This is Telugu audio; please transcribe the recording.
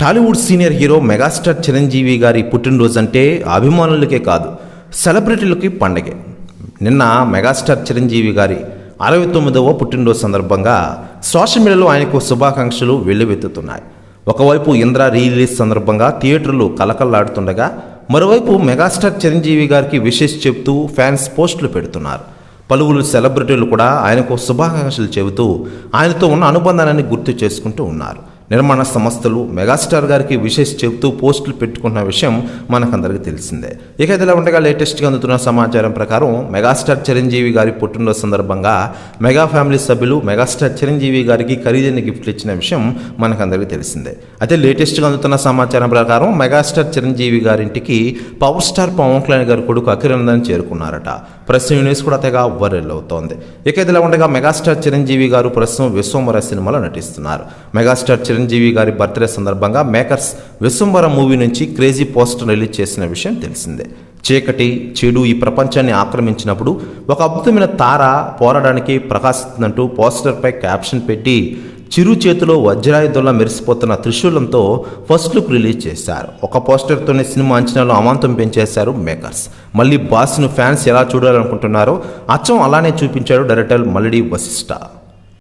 Tollywood senior hero megastar Chiranjeevi గారి పుట్టినరోజు అంటే అభిమానులకే కాదు సెలబ్రిటీలకి పండగే. నిన్న మెగాస్టార్ చిరంజీవి గారి అరవై తొమ్మిదవ పుట్టినరోజు సందర్భంగా సోషల్ మీడియాలో ఆయనకు శుభాకాంక్షలు వెల్లువెత్తుతున్నాయి. ఒకవైపు ఇంద్ర రిలీజ్ సందర్భంగా థియేటర్లు కలకల్లాడుతుండగా మరోవైపు మెగాస్టార్ చిరంజీవి గారికి విషెస్ చెబుతూ ఫ్యాన్స్ పోస్టులు పెడుతున్నారు. పలువురు సెలబ్రిటీలు కూడా ఆయనకు శుభాకాంక్షలు చెబుతూ ఆయనతో ఉన్న అనుబంధాన్ని గుర్తు చేసుకుంటూ ఉన్నారు. నిర్మాణ సంస్థలు మెగాస్టార్ గారికి విశేష చెబుతూ పోస్టులు పెట్టుకున్న విషయం మనకందరికీ తెలిసిందే. ఇక ఇదిలా ఉండగా లేటెస్ట్గా అందుతున్న సమాచారం ప్రకారం మెగాస్టార్ చిరంజీవి గారి పుట్టినరోజు సందర్భంగా మెగా ఫ్యామిలీ సభ్యులు మెగాస్టార్ చిరంజీవి గారికి ఖరీదైన గిఫ్ట్లు ఇచ్చిన విషయం మనకందరికీ తెలిసిందే. అయితే లేటెస్ట్గా అందుతున్న సమాచారం ప్రకారం మెగాస్టార్ చిరంజీవి గారింటికి పవర్ స్టార్ పవన్ కళ్యాణ్ గారి కొడుకు అఖిరందన్ చేరుకున్నారట. ప్రస్తుతం న్యూస్ కూడా తెగ వైరల్ అవుతోంది. ఇక ఇదిలా ఉండగా మెగాస్టార్ చిరంజీవి గారు ప్రస్తుతం విశ్వమర సినిమాలో నటిస్తున్నారు. మెగాస్టార్ చిరంజీవి గారి బర్త్డే సందర్భంగా మేకర్స్ విశ్వంబర మూవీ నుంచి క్రేజీ పోస్టర్ రిలీజ్ చేసిన విషయం తెలిసిందే. చీకటి చెడు ఈ ప్రపంచాన్ని ఆక్రమించినప్పుడు ఒక అద్భుతమైన తార పోరాడానికి ప్రకాశిస్తుందంటూ పోస్టర్పై క్యాప్షన్ పెట్టి చిరు చేతిలో వజ్రాయుధంలా మెరిసిపోతున్న త్రిశూలంతో ఫస్ట్ లుక్ రిలీజ్ చేశారు. ఒక పోస్టర్తోనే సినిమా అంచనాలు అమాంతం పెంచేశారు మేకర్స్. మళ్ళీ బాస్ను ఫ్యాన్స్ ఎలా చూడాలనుకుంటున్నారో అచ్చం అలానే చూపించాడు డైరెక్టర్ మల్లిడి వశిష్ఠ